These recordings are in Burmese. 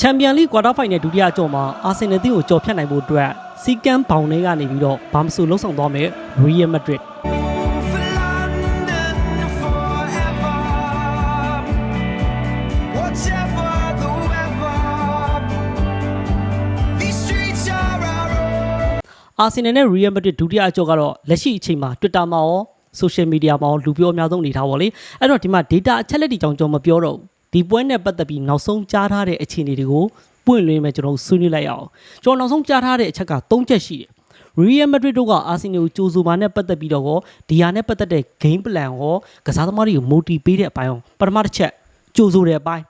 ချန်ပီယံလိကွာတာဖိုင်နယ်ဒုတိယအကြော့မှာအာဆင်နယ်အသင်းကိုကြော်ဖြတ်နိုင်ဖို့အတွက်စီကမ်ဘောင်ထဲကနေပြီးတော့ဘာမဆိုလှုပ်ဆောင်သွားမယ်ရီယယ်မက်ဒရစ် For London forever. Whatever the weather, these streets are our own. အာဆင်နယ်နဲ့ရီယယ်မက်ဒရစ်ဒုတိယအကြော့ကတော့လက်ရှိအချိန်မှာ Twitter မှာရော social media မှာရောလူပြောအများဆုံးအနေထားပါလေအဲ့တော့ဒီမှာ data အချက်လက်တွေကြောင့်ကျွန်တော်မပြောတော့ဘူး ဒီပွဲနဲ့ပတ်သက်ပြီးနောက်ဆုံးကြားထားတဲ့အခြေအနေတွေကိုပွင့်လင်းမဲ့ကျွန်တော်တို့ဆွေးနွေးလိုက်ရအောင်ကျွန်တော်နောက်ဆုံးကြားထားတဲ့အချက်က၃ချက်ရှိတယ်ရီယယ်မက်ဒရစ်တို့ကအာဆင်နယ်ကိုကြိုးဆိုပါနဲ့ပတ်သက်ပြီးတော့ကောဒီဟာနဲ့ပတ်သက်တဲ့ game plan ရောကစားသမားတွေကို motivate ပေးတဲ့အပိုင်းရောပထမတစ်ချက်ကြိုးဆိုတဲ့အပိုင်း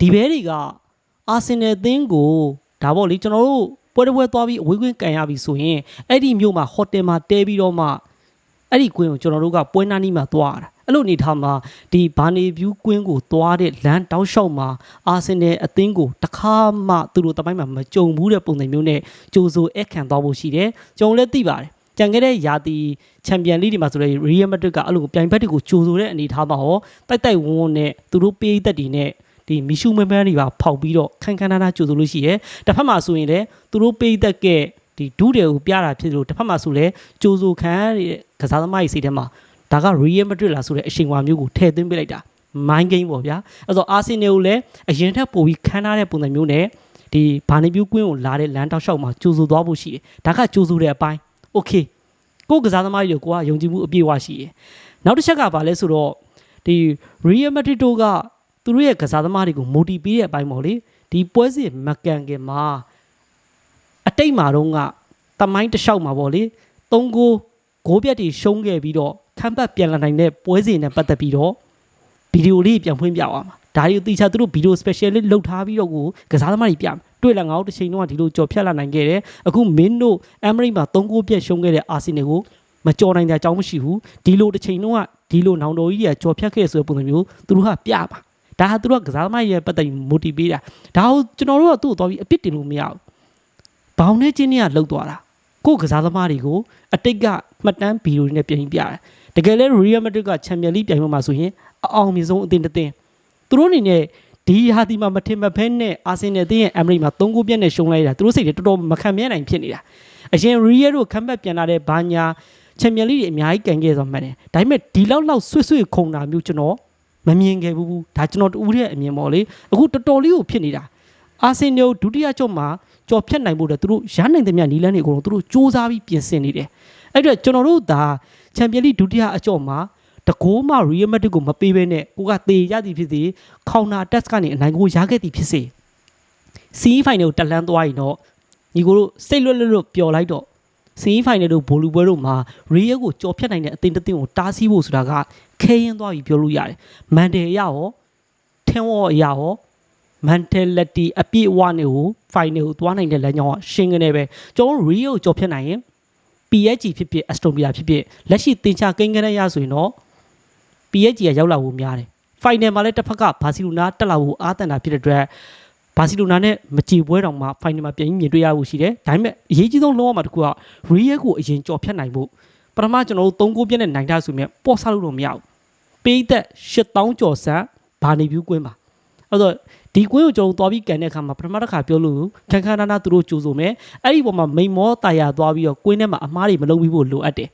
ဒီဘဲတွေကအာဆင်နယ်အသင်းကိုဒါပေါ့လေကျွန်တော်တို့ပွဲတစ်ပွဲသွားပြီးအဝေးကွင်းကန်ရပြီဆိုရင်အဲ့ဒီမြို့မှာဟိုတယ်မှာတဲပြီးတော့မှ အဲ့ဒီကွင်းကိုကျွန်တော်တို့ကပွဲနာနီးမှာသွားရတာအဲ့လိုအနေထားမှာဒီဘာနေဗျူးကွင်းကိုသွားတဲ့လမ်းတောက်လျှောက်မှာအာဆင်နယ်အသင်းကိုတခါမှသူတို့တပိုင်းမှာမကြုံဘူးတဲ့ပုံစံမျိုးနဲ့ကြိုးစိုးအခန့်သွားဖို့ရှိတယ်ကျွန်တော်လည်းသိပါတယ်ကြံခဲ့တဲ့ယာတီချန်ပီယံလိဒီမှာဆိုတဲ့ရီယယ်မက်ဒရစ်ကအဲ့လိုပြိုင်ဘက်တွေကိုကြိုးဆိုတဲ့အနေထားမှာဟောတိုက်တိုက်ဝန်းဝန်းနဲ့သူတို့ပေးသက်တွေနဲ့ဒီမီရှူမဲမဲတွေပါဖောက်ပြီးတော့ခန်းခန်းနားနားကြိုးဆိုလို့ရှိရဲတစ်ဖက်မှာဆိုရင်လည်းသူတို့ပေးသက်က ဒီဒုတွေကိုပြတာဖြစ်လို့တစ်ဖက်မှာဆိုလည်းကြိုးဆိုခံရတဲ့ကစားသမားကြီးစိတ်ထဲမှာဒါက Real Madrid လားဆိုတဲ့အချိန်အဝါမျိုးကိုထည့်သွင်းပေးလိုက်တာ mind game ပေါ့ဗျာအဲ့တော့ Arsenal ကိုလည်းအရင်ထက်ပိုပြီးခန်းထားတဲ့ပုံစံမျိုးနဲ့ဒီဘာနေပြူးကွင်းကိုလာတဲ့လမ်းတောက်လျှောက်မှာကြိုးဆိုသွားဖို့ရှိတယ်ဒါကကြိုးဆိုတဲ့အပိုင်း okay ကိုယ်ကစားသမားတွေကိုကယုံကြည်မှုအပြည့်အဝရှိတယ်နောက်တစ်ချက်ကဘာလဲဆိုတော့ဒီ Real Madrid တို့ကသူတို့ရဲ့ကစားသမားတွေကို motivate ပေးတဲ့အပိုင်းပေါ့လေဒီပွဲစဉ်မကန်ခင်မှာအ တိတ်မှာတော့ကတမိုင်းတစ်လျှောက်မှာပေါ့လေ၃ကိုဂိုးပြတ်တွေရှုံးခဲ့ပြီးတော့ခံပတ်ပြန်လာနိုင်တဲ့ပွဲစဉ်နဲ့ပတ်သက်ပြီးတော့ဗီဒီယိုလေးပြန်ဖွင့်ပြသွားမှာဒါတွေကိုတီချာသူတို့ဗီဒီယို special လေးလုပ်ထားပြီးတော့ကိုကစားသမားတွေပြမယ်တွေ့လာငါတို့တစ်ချိန်လုံးကဒီလိုကြော်ဖြတ်လာနိုင်ခဲ့တယ်အခုမင်းတို့အမ်မရိမှာ၃ကိုပြတ်ရှုံးခဲ့တဲ့အာဆင်နယ်ကိုမကြော်နိုင်တဲ့အကြောင်းမရှိဘူးဒီလိုတစ်ချိန်လုံးကဒီလိုနောင်တော်ကြီးကကြော်ဖြတ်ခဲ့ဆိုတဲ့ပုံစံမျိုးသူတို့ကပြပါဒါဟာသူတို့ကကစားသမားရဲ့ပတ်သက်ပြီး motivate ပေးတာဒါကိုကျွန်တော်တို့ကသူ့ကိုသွားပြီးအပြစ်တင်လို့မရဘူး ဘောင်နဲ့ချင်းเนี่ยလှုပ်သွားတာကိုယ့်ကစားသမားတွေကိုအတိတ်ကမှတ်တမ်းဗီဒီယိုတွေနဲ့ပြင်ပြတယ်တကယ်လဲ Real Madrid ကချန်ပီယံလိပြိုင်ပွဲမှာဆိုရင်အအောင်မြင်ဆုံးအသင်းတစ်သင်းသူတို့အနေနဲ့ဒီဟာဒီမှာမထင်မဖဲနဲ့အာဆင်နယ်အသင်းရဲ့အမရိမှာ3ဂိုးပြတ်နဲ့ရှုံးလိုက်တာသူတို့စိတ်တွေတော်တော်မခံမြဲနိုင်ဖြစ်နေတာအရင် Real တို့ခံဘက်ပြန်လာတဲ့ဘာညာချန်ပီယံလိတွေအများကြီးကန်ခဲ့ဆိုမှတ်တယ်ဒါပေမဲ့ဒီလောက်လောက်ဆွတ်ဆွတ်ခုံတာမျိုးကျွန်တော်မမြင်ခဲ့ဘူးဘူးဒါကျွန်တော်တူတဲ့အမြင်ပေါ့လေအခုတော်တော်လေးကိုဖြစ်နေတာအာဆင်နယ်ဒုတိယကြော့မှာ ကြော်ဖြတ်နိုင်ဖို့တဲ့သူတို့ရနိုင်တဲ့မြနီလန်းတွေအကုန်လုံးသူတို့စူးစမ်းပြီးပြင်ဆင်နေတယ်အဲ့တော့ကျွန်တော်တို့ဒါချန်ပီယံလိဒုတိယအကြော့မှာတကိုးမှ Real Madrid ကိုမပေးဘဲနဲ့ကိုကတေရသည်ဖြစ်စေခေါင်နာတက်စ်ကနေအနိုင်ကိုရခဲ့သည်ဖြစ်စေစီးဖိုင်နယ်ကိုတက်လန်းသွားရင်တော့ညီကိုတို့စိတ်လွတ်လွတ်လွတ်ပျော်လိုက်တော့စီးဖိုင်နယ်တို့ဘိုလူပွဲတို့မှာ Real ကိုကြော်ဖြတ်နိုင်တဲ့အသင်းတစ်သင်းကိုတားဆီးဖို့ဆိုတာကခဲရင်သွားပြီပြောလို့ရတယ်မန်တယ်အရရောထင်းဝေါ်အရရော mentality အပြည့်အဝနဲ့ကို final ကိုသွားနိုင်တဲ့လမ်းကြောင်းကရှင်းကနေပဲကျွန်တော်တို့ Real ကိုကြော်ဖြတ်နိုင်ရင် PSG ဖြစ်ဖြစ် Aston Villa ဖြစ်ဖြစ်လက်ရှိတင်ချကိန်းကနရဆိုရင်တော့ PSG ကရောက်လာဖို့များတယ်။ final မှာလည်းတစ်ဖက်ကဘာစီလိုနာတက်လာဖို့အားတန်တာဖြစ်တဲ့အတွက်ဘာစီလိုနာနဲ့မကြည်ပွဲတောင်မှ final မှာပြန်ပြီးမြင်တွေ့ရဖို့ရှိတယ်။ဒါပေမဲ့အရေးကြီးဆုံးလောကမှာတစ်ခုက Real ကိုအရင်ကြော်ဖြတ်နိုင်ဖို့ပထမကျွန်တော်တို့၃ကိုပြည့်နဲ့နိုင်တာဆိုမြဲပေါ့စားလို့တော့မရဘူး။ပေးသက်8000ကျော်ဆန်ဘာနေပြူးကွင်းပါ။အဲ့တော့ ဒီကွင်းကိုကျွန်တော်သွားပြီးကန်တဲ့အခါမှာပထမတစ်ခါပြောလို့ခန်းခန်းနားနားသူတို့ကြိုးစုံမယ်အဲ့ဒီပေါ်မှာမိန်မောတာယာသွားပြီးတော့ကွင်းထဲမှာအမားတွေမလုပ်ပြီးဖို့လိုအပ်တယ်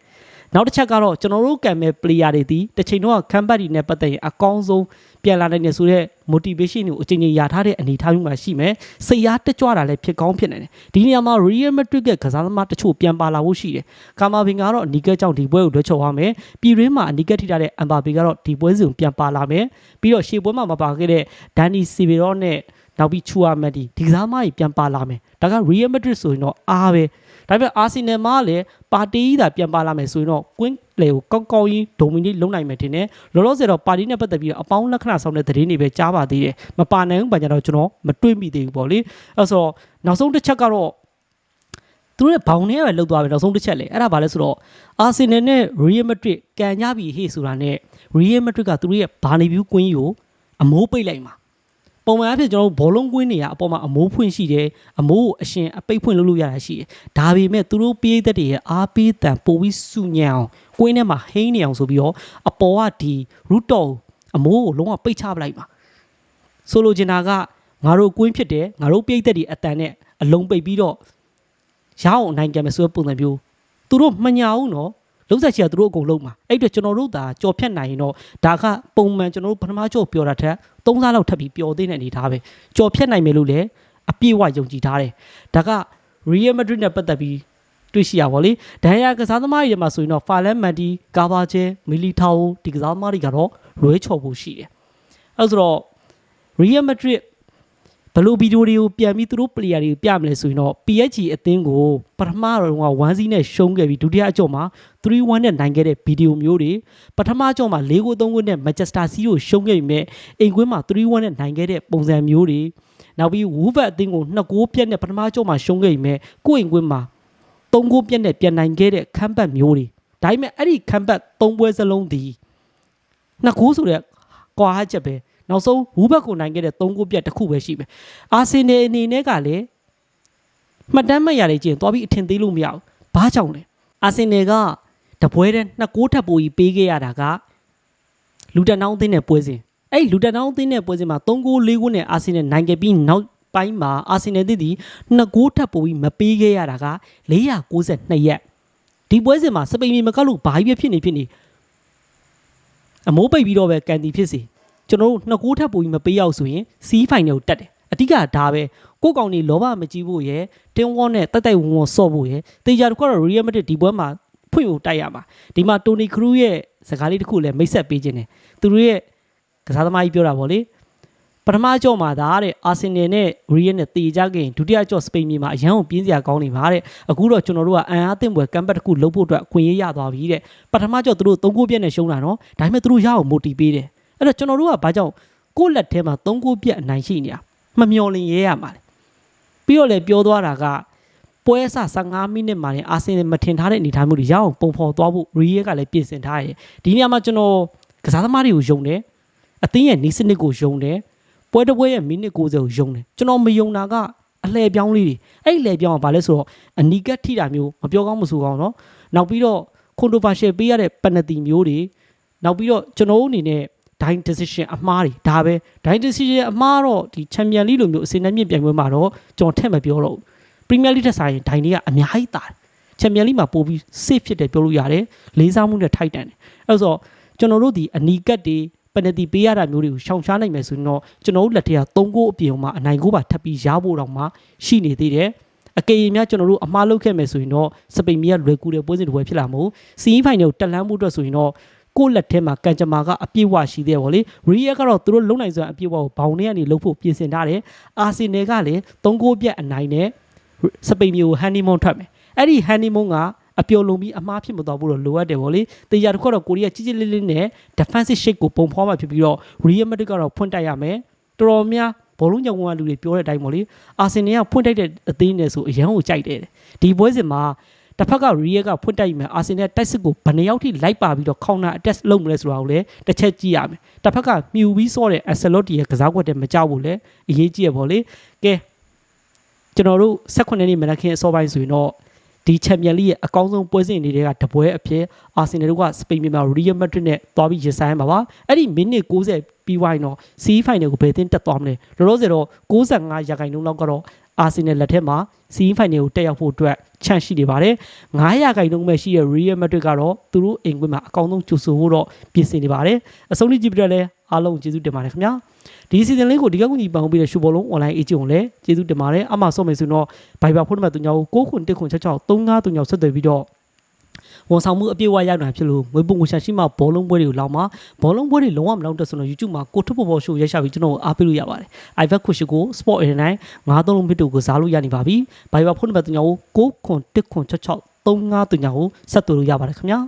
နောက်တစ်ချက်ကတော့ကျွန်တော်တို့ကန်မဲ့ player တွေဒီတစ်ချိန်တော့ခံပတ်တွေနဲ့ပတ်သက်ရင်အကောင်းဆုံးပြန်လာနိုင်တယ်ဆိုတော့ motivation ကိုအချိန်ကြီးရထားတဲ့အနေအထားမျိုးမှာရှိမယ်စိတ်အားတက်ကြွတာလည်းဖြစ်ကောင်းဖြစ်နေတယ်ဒီနေရာမှာ Real Madrid ကကစားသမားတချို့ပြန်ပါလာဖို့ရှိတယ်ကာမာဘင်ကတော့အနီကက်ကြောင့်ဒီပွဲကိုလွှဲချော်ရမယ်ပြည်ရင်းမှာအနီကက်ထိထားတဲ့အမ်ဘာဘီကတော့ဒီပွဲစဉ်ပြန်ပါလာမယ်ပြီးတော့ရှေ့ပွဲမှာမပါခဲ့တဲ့ဒန်နီစီဗီရောနဲ့နောက်ပြီးချူအာမက်ဒီဒီကစားမကြီးပြန်ပါလာမယ်ဒါက Real Madrid ဆိုရင်တော့အားပဲ ဒါပေမဲ့ Arsenal မှာလည်းပါတီကြီးသာပြန်ပါလာမယ်ဆိုရင်တော့ကွင်းလေကိုကောင်းကောင်းကြီးဒိုမီနီလုံးနိုင်မယ်ထင်တယ်လောလောဆယ်တော့ပါတီနဲ့ပတ်သက်ပြီးတော့အပေါင်းလက္ခဏာဆောင်တဲ့သတင်းတွေပဲကြားပါသေးတယ်မပါနိုင်ဘူးဘာကြတော့ကျွန်တော်မတွေးမိသေးဘူးပေါ့လေအဲ့ဆိုတော့နောက်ဆုံးတစ်ချက်ကတော့သူတို့ရဲ့ဘောင်ထဲပဲလှုပ်သွားပြီနောက်ဆုံးတစ်ချက်လေအဲ့ဒါဘာလဲဆိုတော့အာဆင်နယ်နဲ့ Real Madrid ကန်ကြပြီဟေ့ဆိုတာနဲ့ Real Madrid ကသူတို့ရဲ့ဘာနေဗျူးကွင်းကြီးကိုအမိုးပိတ်လိုက်မှာ ပုံမှန်အဖြစ်ကျွန်တော်တို့ဘောလုံးကွင်းနေရအပေါ်မှာအမိုးဖွင့်ရှိတယ်အမိုးကိုအရှင်အပိတ်ဖွင့်လုပ်လို့ရတာရှိတယ်ဒါပေမဲ့သူတို့ပေးသက်တွေရဲ့အားပေးတန်ပိုပြီးစုညံအောင်ကွင်းထဲမှာဟိန်းနေအောင်ဆိုပြီးတော့အပေါ်ကဒီ root တော်အမိုးကိုလုံးဝပိတ်ချပလိုက်ပါဆိုလိုချင်တာကငါတို့ကွင်းဖြစ်တယ်ငါတို့ပြိတ်သက်ဒီအတန်နဲ့အလုံးပိတ်ပြီးတော့ရအောင်နိုင်ကြမယ်ဆိုတဲ့ပုံစံမျိုးသူတို့မညာဘူးနော်လုံးဆက်ချီကသူတို့အကုန်လုံးမှာအဲ့အတွက်ကျွန်တော်တို့ဒါကြော်ဖြတ်နိုင်ရင်တော့ဒါကပုံမှန်ကျွန်တော်တို့ပထမကြော်ပြောတာထက် သုံးစားလောက်ထပ်ပြီးပျော်သေးတဲ့အနေထားပဲကြော်ဖြတ်နိုင်မယ်လို့လည်းအပြည့်အဝယုံကြည်ထားတယ်ဒါက Real Madrid နဲ့ပတ်သက်ပြီးတွေ့ရှိရပါလေဒန်ယာကစားသမားတွေမှာဆိုရင်တော့ဖာလန်မန်တီကာဘာချဲမီလီတာအိုဒီကစားသမားတွေကတော့လွဲချော်ဖို့ရှိတယ်အဲဆိုတော့ Real Madrid ဘယ်လိုဗီဒီယိုတွေကိုပြန်ပြီးသူတို့ player တွေကိုပြမလဲဆိုရင်တော့ PSG အသင်းကိုပထမတော့က1 0နဲ့ရှုံးခဲ့ပြီးဒုတိယအကြော့မှာ3-1နဲ့နိုင်ခဲ့တဲ့ဗီဒီယိုမျိုးတွေပထမအကြော့မှာ4-3ခုနဲ့ Manchester City ကိုရှုံးခဲ့ပြီးမြဲအိမ်ကွင်းမှာ3-1နဲ့နိုင်ခဲ့တဲ့ပုံစံမျိုးတွေနောက်ပြီး Wolves အသင်းကို2ဂိုးပြတ်နဲ့ပထမအကြော့မှာရှုံးခဲ့ပြီးမြဲကိုယ့်အိမ်ကွင်းမှာ3ဂိုးပြတ်နဲ့ပြန်နိုင်ခဲ့တဲ့ခမ်းပတ်မျိုးတွေဒါပေမဲ့အဲ့ဒီခမ်းပတ်3ပွဲစလုံးဒီ2ဂိုးဆိုတဲ့ကွာဟချက်ပဲ နောက်ဆုံးဝူဘက်ကိုနိုင်ခဲ့တဲ့3ဂိုးပြတ်တစ်ခုပဲရှိပဲအာဆင်နယ်အနေနဲ့ကလည်းမှတ်တမ်းမှတ်ရတယ်ကျရင်သွားပြီးအထင်သေးလို့မရဘူးဘာကြောင့်လဲအာဆင်နယ်ကတပွဲတဲ့2ဂိုးထပ်ပိုကြီးပေးခဲ့ရတာကလူတန်တောင်းအသင်းနဲ့ပွဲစဉ်အဲ့လူတန်တောင်းအသင်းနဲ့ပွဲစဉ်မှာ3ဂိုး4ဂိုးနဲ့အာဆင်နယ်နိုင်ခဲ့ပြီးနောက်ပိုင်းမှာအာဆင်နယ်သစ်ဒီ2ဂိုးထပ်ပိုပြီးမပေးခဲ့ရတာက492ရက်ဒီပွဲစဉ်မှာစပိန်ပြည်မကောက်လို့ဘာကြီးပဲဖြစ်နေဖြစ်နေအမိုးပိတ်ပြီးတော့ပဲကန်တီဖြစ်စီ ကျွန်တော်တို့နှစ်ကိုးထပ်ပူကြီးမပေးရောက်ဆိုရင်စီးဖိုင်တွေကိုတက်တယ်အဓိကဒါပဲကိုယ့်ကောင်တွေလောဘမကြီးဖို့ရယ်တင်းဝေါနဲ့တိုက်တိုက်ဝုံဝုံဆော့ဖို့ရယ်တေချာတစ်ခုကတော့ Real Madrid ဒီပွဲမှာဖွင့်ဖို့တိုက်ရမှာဒီမှာတိုနီခရူးရဲ့စကားလေးတစ်ခုလည်းမိတ်ဆက်ပေးခြင်းတယ်သူတို့ရဲ့ကစားသမားကြီးပြောတာဗောလေပထမအကြော့မှာဒါတဲ့အာဆင်နယ်နဲ့ Real နဲ့တေချာခင်ဒုတိယအကြော့စပိန်မြေမှာအရန်ကိုပြင်းစရာကောင်းနေမှာတဲ့အခုတော့ကျွန်တော်တို့ကအန်အားသင့်ပွဲကမ်ဘတ်တစ်ခုလုပ်ဖို့အတွက်အခွင့်အရေးရသွားပြီတဲ့ပထမအကြော့သူတို့၃ဂိုးပြည့်နဲ့ရှုံးတာနော်ဒါပေမဲ့သူတို့ရအောင်မိုတီပေးတယ် အဲ့တော့ကျွန်တော်တို့ကဘာကြောင့်ကိုယ့်လက်ထဲမှာ၃ခုပြက်အနိုင်ရှိနေတာမမျော်လင့်ရဲရမှာလေပြီးတော့လည်းပြောသွားတာကပွဲအစ15မိနစ်မှာနေအာဆင်နယ်မထင်ထားတဲ့အနေအထားမျိုးတွေရအောင်ပုံဖော်သွားဖို့ရီယဲကလည်းပြင်ဆင်ထားရတယ်ဒီနေရာမှာကျွန်တော်ကစားသမားတွေကိုယုံတယ်အသင်းရဲ့နီးစနစ်ကိုယုံတယ်ပွဲတစ်ပွဲရဲ့မိနစ်90ကိုယုံတယ်ကျွန်တော်မယုံတာကအလှည့်ပြောင်းလေးတွေအဲ့ဒီလှည့်ပြောင်းကဘာလဲဆိုတော့အနီကတ်ထိတာမျိုးမပြောကောင်းမဆိုကောင်းเนาะနောက်ပြီးတော့ controversial ပေးရတဲ့ penalty မျိုးတွေနောက်ပြီးတော့ကျွန်တော်တို့အနေနဲ့ dine decision အမှားတွေဒါပဲ dine decision အမှားတော့ဒီ champion league လိုမျိုးအစင်းနဲ့မြင့်ပြိုင်ပွဲမှာတော့ကျွန်တော်ထက်မပြောတော့ဘူး premier league တက်ဆိုင်ရင် dine တွေကအများကြီးတာတယ် champion league မှာပို့ပြီး safe ဖြစ်တယ်ပြောလို့ရတယ်လေးစားမှုနဲ့ထိုက်တန်တယ်အဲ့တော့ကျွန်တော်တို့ဒီအနီကတ်တွေပနတီပေးရတာမျိုးတွေကိုရှောင်ရှားနိုင်မယ်ဆိုရင်တော့ကျွန်တော်တို့လက်ထက်က3ဂိုးအပြင်မှာအနိုင်ဂိုးပါထပ်ပြီးရဖို့တော့မှရှိနေသေးတယ်အကေရင်များကျွန်တော်တို့အမှားလုပ်ခဲ့မယ်ဆိုရင်တော့စပိန်မီကလွယ်ကူတဲ့ပွဲစဉ်တစ်ပွဲဖြစ်လာမဟုတ်စီးဖိုင်တွေကိုတက်လန်းမှုအတွက်ဆိုရင်တော့ ကိုယ့်လက်ထဲမှာကန်ဂျမာကအပြည့်ဝရှိသေးတယ်ဗောလေရီယက်ကတော့သူတို့လုံနိုင်စွာအပြည့်ဝကိုဘောင်ထဲကနေလှုပ်ဖို့ပြင်ဆင်ထားတယ်အာဆင်နယ်ကလည်း၃ဂိုးပြတ်အနိုင်နဲ့စပိန်မျိုးဟန်နီမွန်ထွက်မယ်အဲ့ဒီဟန်နီမွန်ကအပျော်လုံးပြီးအမားဖြစ်မသွားဘူးလို့လိုအပ်တယ်ဗောလေတေချာတစ်ခုတော့ကိုရီးယားကြီးကြီးလေးလေးနဲ့ defensive shape ကိုပုံဖော်မှဖြစ်ပြီးတော့ Real Madrid ကတော့ဖွင့်တိုက်ရမယ်တော်တော်များဘောလုံးကြောင့်ကလူတွေပြောတဲ့အတိုင်းဗောလေအာဆင်နယ်ကဖွင့်တိုက်တဲ့အသင်းနဲ့ဆိုအရန်ကိုကြိုက်တယ်ဒီပွဲစဉ်မှာ တစ်ဖက်ကရီယက်ကဖွင့်တိုက်မယ်အာဆင်နယ်တိုက်စစ်ကိုဘယ်နှယောက်ထိလိုက်ပါပြီးတော့ counter attack လုပ်မလဲဆိုတာကိုလည်းတစ်ချက်ကြည့်ရမယ်တစ်ဖက်ကမြူပြီးစောတဲ့အဆယ်လော့တီရဲ့ကစားကွက်တဲ့မကြောက်ဘူးလေအရေးကြီးရပါလေကဲကျွန်တော်တို့16နှစ်မနက်ခင်းအစောပိုင်းဆိုရင်တော့ဒီချန်ပီယံလိရဲ့အကောင်းဆုံးပွဲစဉ်တွေကတပွဲအဖြစ်အာဆင်နယ်တို့ကစပိန်မြန်မာရီယယ်မက်ဒရစ်နဲ့တွားပြီးရင်ဆိုင်ပါပါအဲ့ဒီမိနစ်60ပြီးဝိုင်းတော့စီးဖိုင်နယ်ကိုဘယ်တင်တက်သွားမလဲလောလောဆယ်တော့65ရာခိုင်နှုန်းလောက်ကတော့ အာဆင်နယ်လက်ထက်မှာစီးဖိုင်နယ်ကိုတက်ရောက်ဖို့အတွက်ချန့်ရှိနေပါတယ်9ရာခိုင်နှုန်းပဲရှိတဲ့ Real Madrid ကတော့သူတို့အိမ်ကွင်းမှာအကောင်းဆုံးကြိုဆိုဖို့တော့ပြင်ဆင်နေပါတယ်အဆုံးထိကြည့်ပြတဲ့လဲအားလုံးကျေးဇူးတင်ပါတယ်ခင်ဗျာဒီစီဇန်လေးကိုဒီကကူညီပံ့ပိုးပေးတဲ့ရှူဘောလုံး online agent ကိုလည်းကျေးဇူးတင်ပါတယ်အမှဆော့မယ်ဆိုတော့ Viber ဖုန်းနံပါတ်3ညော9ခု1ခု66 39ညောဆက်သွယ်ပြီးတော့ ဝန်ဆောင်မှုအပြည့်အဝရနိုင်ဖြစ်လို့ငွေပုံငွေရှာရှိမှဘောလုံးပွဲတွေကိုလောင်းမှာဘောလုံးပွဲတွေလုံးဝမလောင်းတက်ဆိုတော့ YouTube မှာကိုထုတ်ပေါ်ပေါ် show ရိုက်ရှာပြီးကျွန်တော်ကိုအားပေးလို့ရပါတယ် iVac ခုရှိကို Sport 89 9သုံးလုံးဖြစ်တူကိုစားလို့ရနေပါပြီ Viber ဖုန်းနံပါတ်3ညော9ခု1ခု66 39ညောဆက်သွယ်လို့ရပါတယ်ခင်ဗျာ